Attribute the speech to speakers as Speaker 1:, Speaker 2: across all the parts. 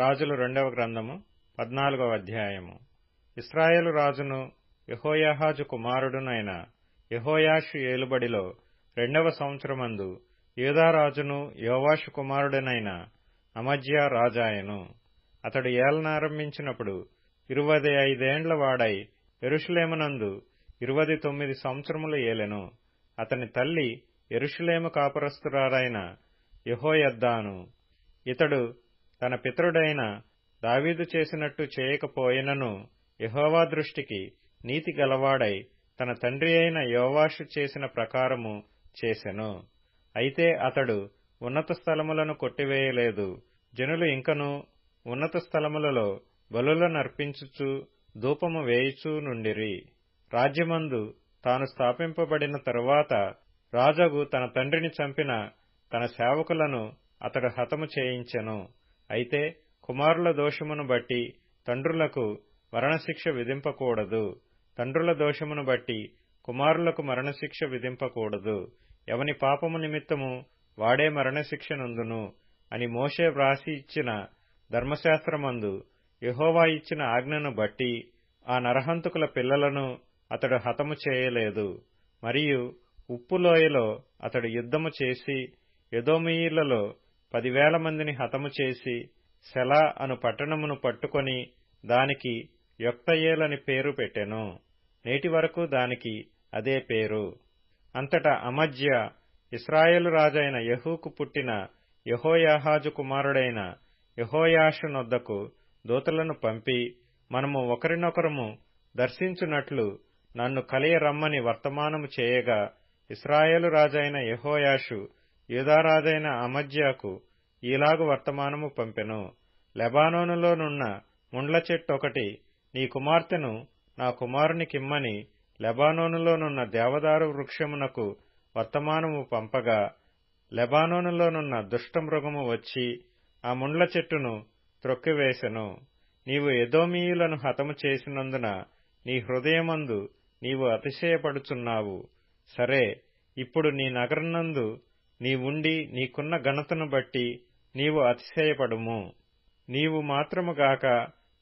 Speaker 1: రాజులు రెండవ గ్రంథము పద్నాలుగవ అధ్యాయము. ఇస్రాయేలు రాజును యహోయాహాజు కుమారుడునైన యహోయాషు ఏలుబడిలో రెండవ సంవత్సరమందు యూదారాజును యోవాషు కుమారుడనైన అమజ్యా రాజాయను. అతడు ఏలనారంభించినప్పుడు ఇరువది ఐదేండ్ల వాడై ఎరుషులేమునందు ఇరువది తొమ్మిది సంవత్సరములు ఏలెను. అతని తల్లి ఎరుషులేము కాపురస్తురారైన యహోయద్దాను. ఇతడు తన పితరుడైన దావీదు చేసినట్టు చేయకపోయినను యహోవా దృష్టికి నీతి గలవాడై తన తండ్రి అయిన యోవాషు చేసిన ప్రకారము చేసెను. అయితే అతడు ఉన్నత స్థలములను కొట్టివేయలేదు. జనులు ఇంకను ఉన్నత స్థలములలో బలులనర్పించుచు ధూపము వేయుచూ నుండిరి. రాజ్యమందు తాను స్థాపింపబడిన తరువాత రాజగు తన తండ్రిని చంపిన తన సేవకులను అతడు హతము చేయించెను. అయితే కుమారుల దోషమును బట్టి తండ్రులకు మరణశిక్ష విధింపకూడదు. తండ్రుల దోషమును బట్టి కుమారులకు మరణశిక్ష విధింపకూడదు. ఎవని పాపము నిమిత్తము వాడే మరణశిక్ష నందును అని మోషే వ్రాసి ఇచ్చిన ధర్మశాస్త్రమందు యహోవా ఇచ్చిన ఆజ్ఞను బట్టి ఆ నరహంతుకుల పిల్లలను అతడు హతము చేయలేదు. మరియు ఉప్పులోయలో అతడు యుద్ధము చేసి యదోమీయులలో పదివేల మందిని హతము చేసి సెలా అను పట్టణమును పట్టుకొని దానికి యొక్తయేలని పేరు పెట్టెను. నేటి వరకు దానికి అదే పేరు. అంతటా అమజ్య ఇస్రాయేలు రాజైన యహూకు పుట్టిన యహోయాహాజు కుమారుడైన యహోయాషు నొద్దకు దూతలను పంపి మనము ఒకరినొకరము దర్శించున్నట్లు నన్ను కలియ రమ్మని వర్తమానము చేయగా ఇస్రాయేలు రాజైన యహోయాషు యూదారాజైన అమజ్యాకు ఈలాగు వర్తమానము పంపెను. లెబానోనులోనున్న ముండ్ల చెట్టు ఒకటి నీ కుమార్తెను నా కుమారునికిమ్మని లెబానోనులోనున్న దేవదారు వృక్షమునకు వర్తమానము పంపగా లెబానోనులోనున్న దుష్టమృగము వచ్చి ఆ ముండ్ల చెట్టును త్రొక్కివేసెను. నీవు ఎదోమీయులను హతము చేసినందున నీ హృదయమందు నీవు అతిశయపడుచున్నావు. సరే ఇప్పుడు నీ నగరనందు నీవుండి నీకున్న ఘనతను బట్టి నీవు అతిశయపడుము. నీవు మాత్రముగాక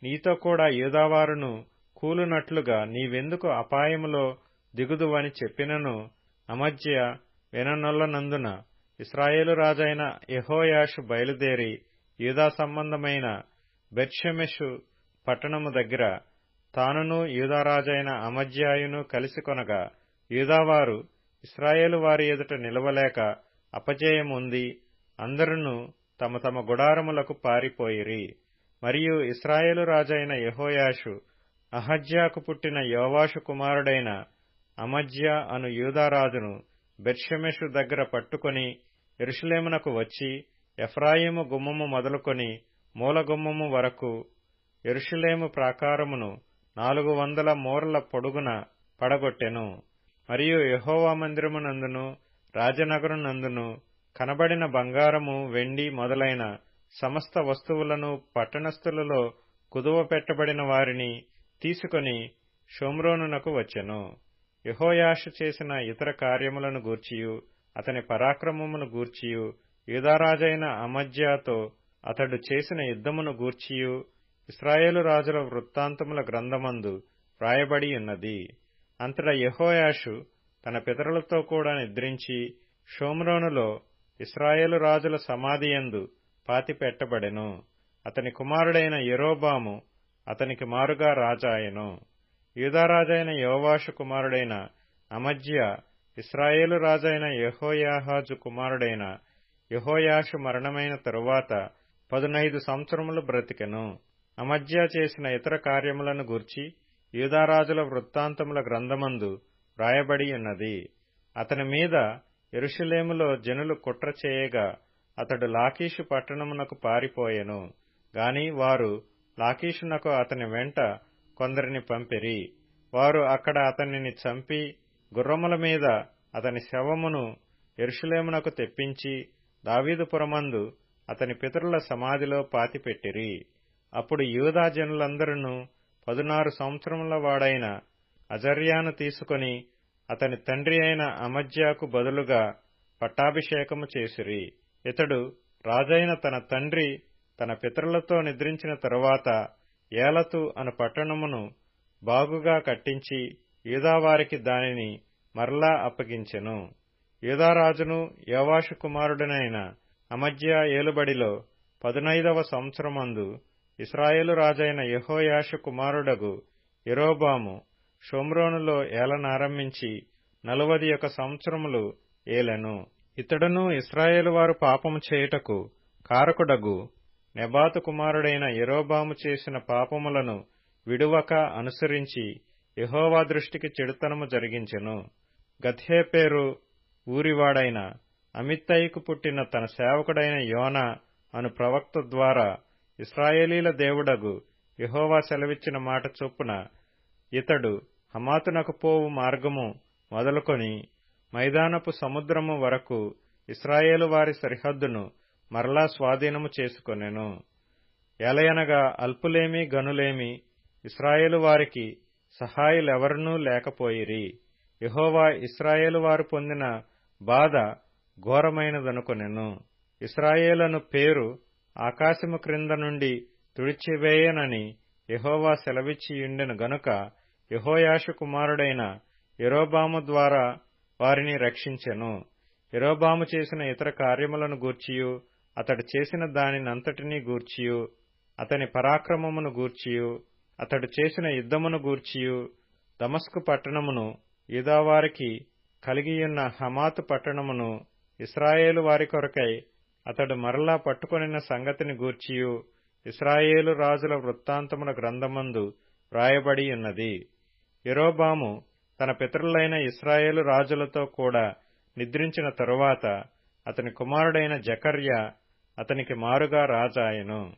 Speaker 1: నీతో కూడా యూదావారును కూలునట్లుగా నీవెందుకు అపాయములో దిగుదువని చెప్పినను అమధ్య విననొల్లనందున ఇస్రాయేలు రాజైన యహోయాషు బయలుదేరి యూదా సంబంధమైన బెర్షమెషు పట్టణము దగ్గర తానును యూదారాజైన అమధ్యాయును కలిసి కొనగా యూదావారు ఇస్రాయేలు వారి ఎదుట నిలవలేక అపజయముంది అందరును తమ తమ గుడారములకు పారిపోయిరి. మరియు ఇస్రాయేలు రాజైన యహోయాషు అహజ్యాకు పుట్టిన యోవాషు కుమారుడైన అమజ్య అను యూదారాజును బెర్షమెషు దగ్గర పట్టుకొని ఎరుషులేమునకు వచ్చి ఎఫ్రాయిము గుమ్మము మొదలుకొని మూలగుమ్మము వరకు ఎరుషులేము ప్రాకారమును నాలుగు వందల మూరల పొడుగున పడగొట్టెను. మరియు యహోవా మందిరమునందును రాజనగరునందును కనబడిన బంగారము వెండి మొదలైన సమస్త వస్తువులను పట్టణస్థులలో కుదువ పెట్టబడిన వారిని తీసుకొని షోమ్రోనునకు వచ్చెను. యహోయాషు చేసిన ఇతర కార్యములను గూర్చియు అతని పరాక్రమమును గూర్చియు యూదారాజైన అమజ్యాతో అతడు చేసిన యుద్ధమును గూర్చియు ఇస్రాయేలు రాజుల వృత్తాంతముల గ్రంథమందు వ్రాయబడి ఉన్నది. అంతటా యహోయాషు తన పితరులతో కూడా నిద్రించి షోమ్రోనులో ఇస్రాయేలు రాజుల సమాధియందు పాతిపెట్టబడెను. అతని కుమారుడైన యెరోబాము అతనికి మారుగా రాజాయెను. యూదారాజైన యోవాషు కుమారుడైన అమజ్య ఇస్రాయేలు రాజైన యహోయాహాజు కుమారుడైన యహోయాషు మరణమైన తరువాత పదునైదు సంవత్సరములు బ్రతికెను. అమజ్య చేసిన ఇతర కార్యములను గూర్చి యూదారాజుల వృత్తాంతముల గ్రంథమందు వ్రాయబడి ఉన్నది. అతని మీద ఎరుషులేములో జనులు కుట్ర చేయగా అతడు లాకీషు పట్టణమునకు పారిపోయెను. గాని వారు లాకీషునకు అతని వెంట కొందరిని పంపిరి. వారు అక్కడ అతనిని చంపి గుర్రముల మీద అతని శవమును ఎరుషులేమునకు తెప్పించి దావీదుపురమందు అతని పితరుల సమాధిలో పాతిపెట్టిరి. అప్పుడు యూదా జనులందరూ పదునారు సంవత్సరముల వాడైన అజర్యాను తీసుకొని అతని తండ్రి అయిన అమజ్యాకు బదులుగా పట్టాభిషేకము చేసిరి. ఇతడు రాజైన తన తండ్రి తన పితరులతో నిద్రించిన తరువాత ఏలతు అను పట్టణమును బాగుగా కట్టించి యూదావారికి దానిని మరలా అప్పగించెను. యూదారాజును యోవాషు కుమారుడనైన అమజ్య ఏలుబడిలో పదునైదవ సంవత్సరమందు ఇస్రాయేలు రాజైన యహోయాషు కుమారుడగు ఎరోబాము షోమ్రోనులో ఏలనారంభించి నలువది ఒక సంవత్సరములు ఏలెను. ఇతడును ఇస్రాయేలు వారు పాపము చేయుటకు కారకుడగు నెబాతు కుమారుడైన ఎరోబాము చేసిన పాపములను విడువక అనుసరించి యహోవా దృష్టికి చెడుతనము జరిగించెను. గథేపేరు ఊరివాడైన అమిత్తయికు పుట్టిన తన సేవకుడైన యోన అను ప్రవక్త ద్వారా ఇస్రాయేలీల దేవుడగు యహోవా సెలవిచ్చిన మాట చొప్పున ఇతడు హమాతునకుపోవు మార్గము మొదలుకొని మైదానపు సముద్రము వరకు ఇస్రాయేలు వారి సరిహద్దును మరలా స్వాధీనము చేసుకొనెను. ఎలయనగా అల్పులేమి గనులేమి ఇస్రాయేలు వారికి సహాయులెవరనూ లేకపోయిరి. యహోవా ఇస్రాయేలు వారు పొందిన బాధ ఘోరమైనదనుకొనెను. ఇస్రాయేలను పేరు ఆకాశము క్రింద నుండి తుడిచివేయనని యహోవా సెలవిచ్చియుండెను గనుక యహోయాషు కుమారుడైన ఎరోబాము ద్వారా వారిని రక్షించెను. ఎరోబాము చేసిన ఇతర కార్యములను గూర్చియు అతడు చేసిన దానినంతటినీ గూర్చియు అతని పరాక్రమమును గూర్చియు అతడు చేసిన యుద్ధమును గూర్చియు. దమస్కు పట్టణమును యూదావారికి కలిగియున్న హమాతు పట్టణమును ఇస్రాయేలు వారి కొరకై అతడు మరలా పట్టుకొనిన సంగతిని గూర్చియు. ఇస్రాయేలు రాజుల వృత్తాంతముల గ్రంథమందు వ్రాయబడి ఉన్నది ఎరోబాము తన పితరులైన ఇస్రాయేలు రాజులతో కూడా నిద్రించిన తరువాత అతని కుమారుడైన జకర్య అతనికి మారుగా రాజాయెను.